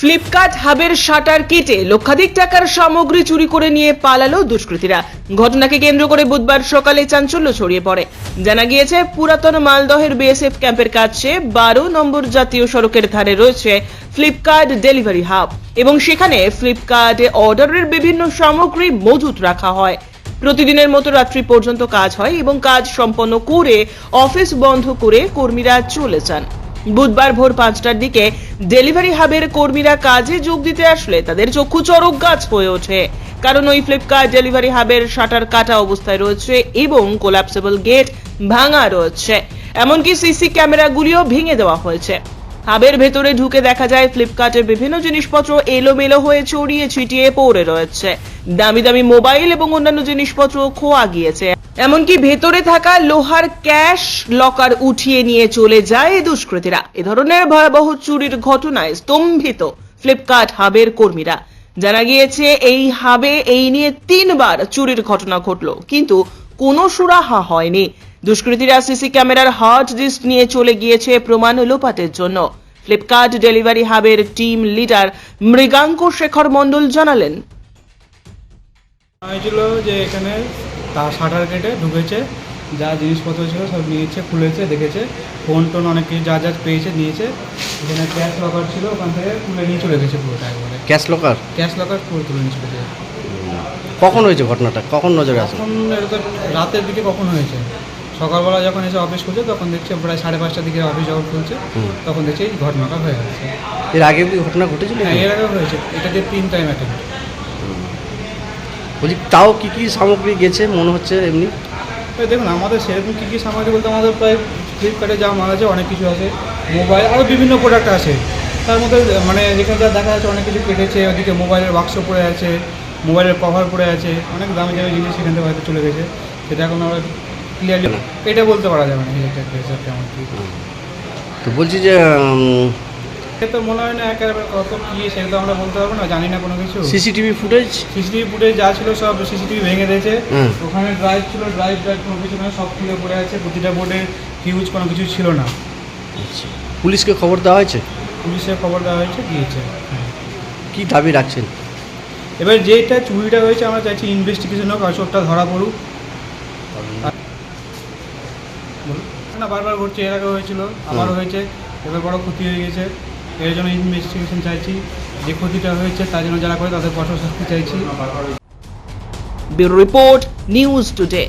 Flipkart হাবের shutter কেটে লক্ষাধিক টাকার সামগ্রী চুরি করে নিয়ে পালালো দুষ্কৃতীরা। ঘটনাকে কেন্দ্র করে বুধবার সকালে চাঞ্চল্য ছড়িয়ে পড়ে। জানা গিয়েছে, পুরাতন মালদহের বিএসএফ ক্যাম্পের কাছে বারো নম্বর জাতীয় সড়কের ধারে রয়েছে ফ্লিপকার্ট ডেলিভারি হাব এবং সেখানে ফ্লিপকার্টে অর্ডারের বিভিন্ন সামগ্রী মজুত রাখা হয়। প্রতিদিনের মতো রাত্রি পর্যন্ত কাজ হয় এবং কাজ সম্পন্ন করে অফিস বন্ধ করে কর্মীরা চলে যান। বুধবার ভোর পাঁচটার দিকে ডেলিভারি হাবের কর্মীরা কাজে যোগ দিতে আসলে তাদের চক্ষু চরক গাছ হয়ে ওঠে। কারণ ওই ফ্লিপকার্ট ডেলিভারি হাবের শাটার কাটা অবস্থায় রয়েছে এবং কোলাপসেবল গেট ভাঙা রয়েছে। এমনকি সিসি ক্যামেরাগুলিও ভেঙে দেওয়া হয়েছে। হাবের ভেতরে ঢুকে দেখা যায় ফ্লিপকার্টের বিভিন্ন জিনিসপত্র এলোমেলো হয়ে ছড়িয়ে ছিটিয়ে পড়ে রয়েছে। দামি দামি মোবাইল এবং অন্যান্য জিনিসপত্র খোয়া গিয়েছে। এমনকি ভেতরে থাকা লোহার ক্যাশ লকার উঠিয়ে নিয়ে চলে যায় দুষ্কৃতীরা। এ ধরনের ভয়াবহ চুরির ঘটনায় স্তম্ভিত ফ্লিপকার্ট হাবের কর্মীরা। জানা গিয়েছে, এই হাবে এই নিয়ে তিনবার চুরির ঘটনা ঘটলো। কিন্তু কোনো সুরাহা হয়নি। দুষ্কৃতীরা সিসি ক্যামেরার হার্ড ডিস্ক নিয়ে চলে গিয়েছে প্রমাণ লোপাটের জন্য। ফ্লিপকার্ট ডেলিভারি হাবের টিম লিডার মৃগাঙ্ক শেখর মণ্ডল জানালেন। হয়েছিল যে এখানে তার শাটার কেটে ঢুকেছে যা জিনিসপত্র ছিল সব নিয়েছে খুলেছে দেখেছে। ফোন টোন অনেক কিছু যা যা পেয়েছে নিয়েছে। এখানে ক্যাশ লকার ছিল ওখান থেকে তুলে নিয়ে চলে গেছে পুরোটা একবারে। ক্যাশ লকার ক্যাশ লকার পুরো তুলে নিয়ে চলে গেছে। কখন হয়েছে ঘটনাটা? কখন নজরে আসে এখন এটা তো রাতের দিকে কখন হয়েছে? সকালবেলা যখন এসে অফিস খুলছে তখন দেখছি প্রায় সাড়ে পাঁচটার দিকে অফিস যখন খুলছে হুম। তখন দেখছি এই ঘটনাটা হয়ে গেছে। এর আগে কি ঘটনা ঘটেছিল হ্যাঁ এর আগে হয়েছে। এটা দিয়ে তিন টাইম অ্যাটেন্ড বলছি তাও কি কি সামগ্রী গেছে? মনে হচ্ছে এমনি। তো দেখুন আমাদের সেরকম কী কী সামগ্রী বলতে আমাদের প্রায় ফ্লিপকার্টে যা মাল আছে অনেক কিছু আছে। মোবাইল আরও বিভিন্ন প্রোডাক্ট আছে। তার মধ্যে মানে যেখানে যা দেখা যাচ্ছে অনেক কিছু কেটেছে ওদিকে মোবাইলের বাক্স পড়ে আছে। মোবাইলের কভার পড়ে আছে অনেক দামি দামি জিনিস সেখান থেকে হয়তো চলে গেছে সেটা এখন আমরা ক্লিয়ারলি এটা বলতে পারা যাবে না এটা হিসাব কেমন কী। তো বলছি যে সে তো মনে হয় না একেবারে কত কী সেটা তো আমরা বলতে পারব না জানি না কোনো কিছু। সিসিটিভি ফুটেজ সিসিটিভি ফুটেজ যা ছিল সব সিসিটিভি ভেঙে দিয়েছে। ওখানে ড্রাইভ ছিল ড্রাইভ ড্রাইভ কোনো কিছু না সব খুলে পড়ে আছে প্রতিটা বোর্ডে ফিউজ কোনো কিছু ছিল না। পুলিশকে খবর দেওয়া হয়েছে? পুলিশের খবর দেওয়া হয়েছে দিয়েছে। কি দাবি রাখছেন? এবার যেটা চুরিটা হয়েছে আমরা চাইছি ইনভেস্টিগেশন হোক আসলটা ধরা পড়ুক। না বারবার ঘটছে এর আগে হয়েছিল আবারও হয়েছে এবার বড় ক্ষতি হয়ে গেছে। এর জন্য ইনভেস্টিগেশন চাইছি যে ক্ষতিটা হয়েছে তার জন্য যারা করে তাদের কঠোর শাস্তি চাইছি। Bureau report news today.